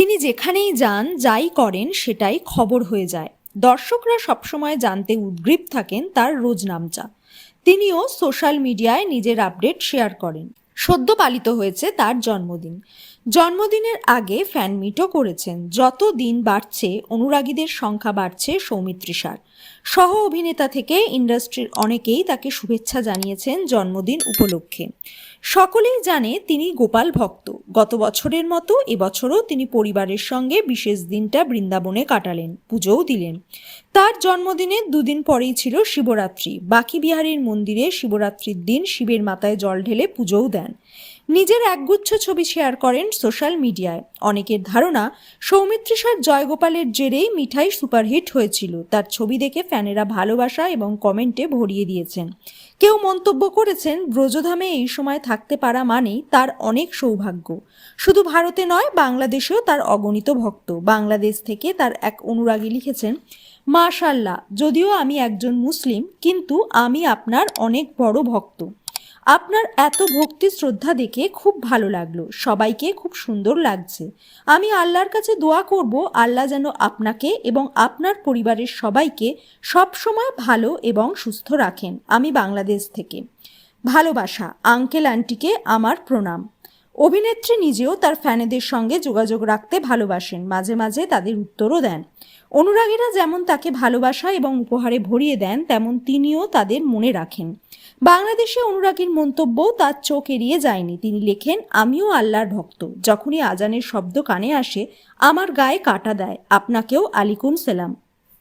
তিনি যেখানেই যান, যাই করেন, সেটাই খবর হয়ে যায়। দর্শকরা সবসময় জানতে উদ্গ্রীব থাকেন তার রোজ নামচা তিনিও সোশ্যাল মিডিয়ায় নিজের আপডেট শেয়ার করেন। সদ্য পালিত হয়েছে তার জন্মদিন। জন্মদিনের আগে ফ্যান মিটও করেছেন। যত দিন বাড়ছে, অনুরাগীদের সংখ্যা বাড়ছে সৌমিত্রিষার। সহ অভিনেতা থেকে ইন্ডাস্ট্রির অনেকেই তাকে শুভেচ্ছা জানিয়েছেন জন্মদিন উপলক্ষে। সকলেই জানে তিনি গোপাল ভক্ত। গত বছরের মতো এবছরও তিনি পরিবারের সঙ্গে বিশেষ দিনটা বৃন্দাবনে কাটালেন পুজোও দিলেন। তার জন্মদিনের দুদিন পরেই ছিল শিবরাত্রি। বাকি বিহারীর মন্দিরে শিবরাত্রির দিন শিবের মাথায় জল ঢেলে পুজোও দেন। নিজের একগুচ্ছ ছবি শেয়ার করেন সোশ্যাল মিডিয়ায়। অনেকের ধারণা সৌমিত্রিষার জয়গোপালের জেরেই মিঠাই সুপারহিট হয়েছিল। তার ছবি দেখে ফ্যানেরা ভালোবাসা এবং কমেন্টে ভরিয়ে দিয়েছেন। কেউ মন্তব্য করেছেন, ব্রজধামে এই সময় থাকতে পারা মানেই তার অনেক সৌভাগ্য। শুধু ভারতে নয়, বাংলাদেশেও তার অগণিত ভক্ত। বাংলাদেশ থেকে তার এক অনুরাগী লিখেছেন মাশাল্লাহ, যদিও আমি একজন মুসলিম, কিন্তু আমি আপনার অনেক বড় ভক্ত। আপনার এত ভক্তি শ্রদ্ধা দেখে খুব ভালো লাগল, সবাইকে খুব সুন্দর লাগছে। আমি আল্লাহর কাছে দোয়া করব, আল্লাহ যেন আপনাকে এবং আপনার পরিবারের সবাইকে সব সময় ভালো এবং সুস্থ রাখেন। আমি বাংলাদেশ থেকে। ভালোবাসা, আঙ্কেল আন্টিকে আমার প্রণাম। অভিনেত্রী নিজেও তার ফ্যানেদের সঙ্গে যোগাযোগ রাখতে ভালোবাসেন। মাঝে মাঝে তাদের উত্তরও দেন। অনুরাগীরা যেমন তাকে ভালোবাসা এবং উপহারে ভরিয়ে দেন, তেমন তিনিও তাদের মনে রাখেন। বাংলাদেশে অনুরাগীর মন্তব্যও তার চোখ এড়িয়ে যায়নি। তিনি লেখেন, আমিও আল্লাহর ভক্ত। যখনই আজানের শব্দ কানে আসে, আমার গায়ে কাটা দেয়। আপনাকেও আলিকুম সেলাম।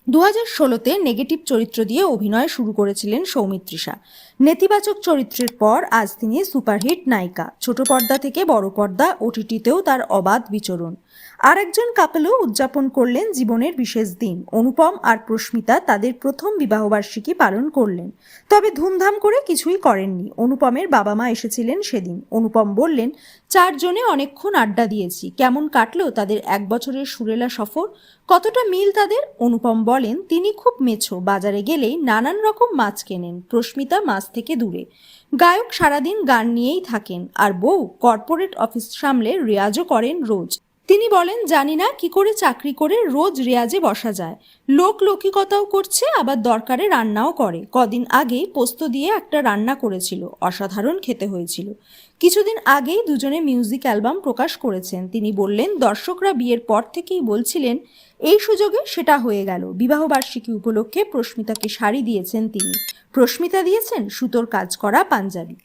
দু হাজার ষোলোতে নেগেটিভ চরিত্র দিয়ে অভিনয় শুরু করেছিলেন সৌমিত্রিষা নেতিবাচক চরিত্রের পর আজ তিনি সুপারহিট নায়িকা। ছোট পর্দা থেকে বড় পর্দা, ওটিটিতেও তার অবাধ বিচরণ। আরেকজন কাপেলও উদযাপন করলেন জীবনের বিশেষ দিন। অনুপম আর প্রস্মিতা তাদের প্রথম বিবাহবার্ষিকী পালন করলেন। তবে ধুমধাম করে কিছুই করেননি। অনুপমের বাবা মা এসেছিলেন সেদিন। অনুপম বললেন চারজনে অনেকক্ষণ আড্ডা দিয়েছি। কেমন কাটলো তাদের এক বছরের সুরেলা সফর? কতটা মিল তাদের? অনুপম বলেন, তিনি খুব মেছো। বাজারে গেলেই নানান রকম মাছ কেনেন। প্রস্মিতা মাছ থেকে দূরে। গায়ক সারাদিন গান নিয়েই থাকেন। আর বউ, কর্পোরেট অফিস সামলে রেয়াজও করেন রোজ। তিনি বলেন, জানি না কি করে চাকরি করে রোজ রেয়াজে বসা যায়। লোক লৌকিকতাও করছে, আবার দরকারে রান্নাও করে। কদিন আগেই পোস্ত দিয়ে একটা রান্না করেছিল, অসাধারণ খেতে হয়েছিল। কিছুদিন আগেই দুজনে মিউজিক অ্যালবাম প্রকাশ করেছেন। তিনি বললেন, দর্শকরা বিয়ের পর থেকেই বলছিলেন, এই সুযোগে সেটা হয়ে গেল। বিবাহবার্ষিকী উপলক্ষে প্রস্মিতাকে শাড়ি দিয়েছেন তিনি। প্রস্মিতা দিয়েছেন, সুতোর কাজ করা পাঞ্জাবি।